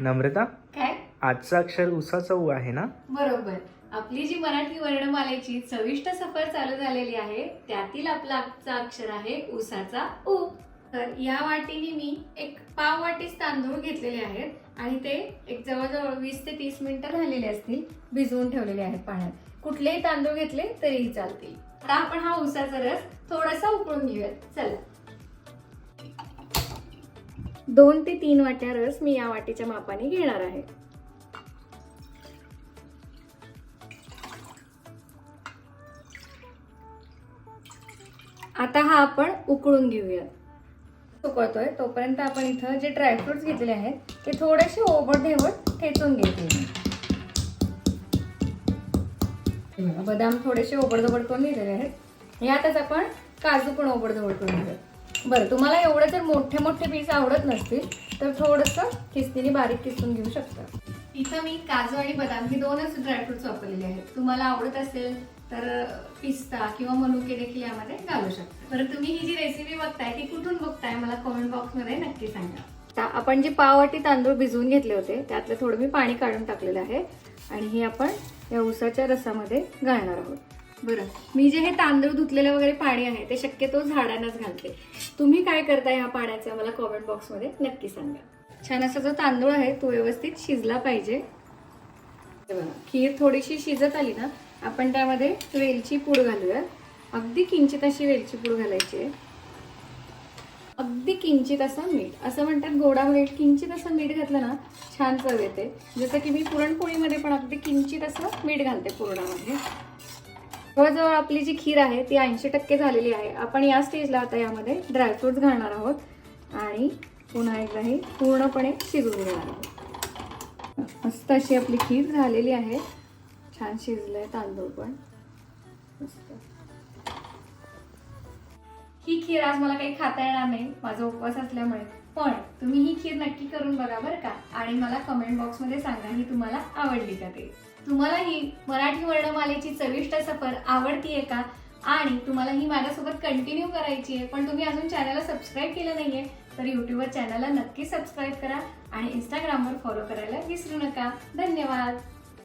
नम्रता काय? आजचा अक्षर उसाचा उ आहे ना? बरोबर. आपली जी मराठी वर्णमालेची चविष्ट सफर चालू झालेली आहे त्यातील आपला आजचा अक्षर आहे उसाचा उ. तर या वाटीने मी एक पाव वाटीच तांदूळ घेतलेले आहेत आणि ते एक जवळजवळ वीस ते तीस मिनिटं झालेले असतील भिजवून ठेवलेले आहेत पाण्यात. कुठलेही तांदूळ घेतले तरीही चालतील. आता आपण हा उसाचा रस थोडासा उकळून घेऊयात. चला. दोन ते तीन वाट्या रस मी या वाटीच्या मापाने घेणार आहे. आता हा आपण उकळून घेऊया. सुकवतोय तोपर्यंत आपण इथं जे ड्रायफ्रुट्स घेतलेले आहेत ते थोडेसे ओबड धेवट ठेचून घेतले बदाम थोडेसे ओबडधोबड करून घेतलेले आहेत. यातच आपण काजू पण ओबडधोबड करून घेऊया बरं तुम्हाला एवढे जर मोठे मोठे पीस आवडत नसतील तर थोडंसं किसनीने बारीक किसून घेऊ शकता. इथं मी काजू आणि बदाम हे दोनच ड्रायफ्रुट्स वापरलेले आहेत. तुम्हाला आवडत असेल तर पिस्ता किंवा मनुके देखील यामध्ये घालू शकता. बरं तुम्ही ही जी रेसिपी बघताय ती कुठून बघताय? मला कमेंट बॉक्समध्ये नक्की सांगा. आपण जे पाववाटी तांदूळ भिजवून घेतले होते त्यातलं थोडं मी पाणी काढून टाकलेलं आहे. आणि हे आपण या उसाच्या रसामध्ये घालणार आहोत. बरं. मी जे हे तांदूळ धुतलेलं वगैरे पाणी आहे ते शक्यतो झाडांनाच घालते. तुम्ही काय करताय ह्या पाण्याचं मला कॉमेंट बॉक्समध्ये नक्की सांगा. छान असा जो तांदूळ आहे तो व्यवस्थित शिजला पाहिजे. बघा, खीर थोडीशी शिजत आली ना आपण त्यामध्ये वेलची पूड घालूया अगदी किंचित अशी वेलची पूड घालायची आहे. अगदी किंचित असं मीठ. असं म्हणतात गोडा मीठ किंचित असं मीठ घातलं ना छान चव येते. जसं की मी पुरणपोळीमध्ये पण अगदी किंचित असं मीठ घालते पुरणामध्ये. जवळजवळ आपली जी खीर आहे ती ऐंशी टक्के झालेली आहे. आपण या स्टेजला आता यामध्ये ड्रायफ्रुट्स घालणार आहोत. आणि पुन्हा एकदा हे पूर्णपणे शिजवून घेणार आहोत. मस्त अशी आपली खीर झालेली आहे. छान शिजलंय तांदूळ पण. मस्त. ही खीर आज मला काही खाता येणार नाही. माझा उपवास असल्यामुळे. पण तुम्ही ही खीर नक्की करून बघा बरं का. आणि मला कमेंट बॉक्समध्ये सांगा ही तुम्हाला आवडली का ते. तुम्हाला ही मराठी वर्णमालेची चविष्ट सफर आवडतीये का? आणि तुम्हाला ही माझ्यासोबत कंटिन्यू करायची आहे पण तुम्ही अजून चॅनलला सबस्क्राईब केलं नाहीये तर युट्यूबवर चॅनलला नक्की सबस्क्राईब करा आणि इंस्टाग्रामवर फॉलो करायला विसरू नका. धन्यवाद!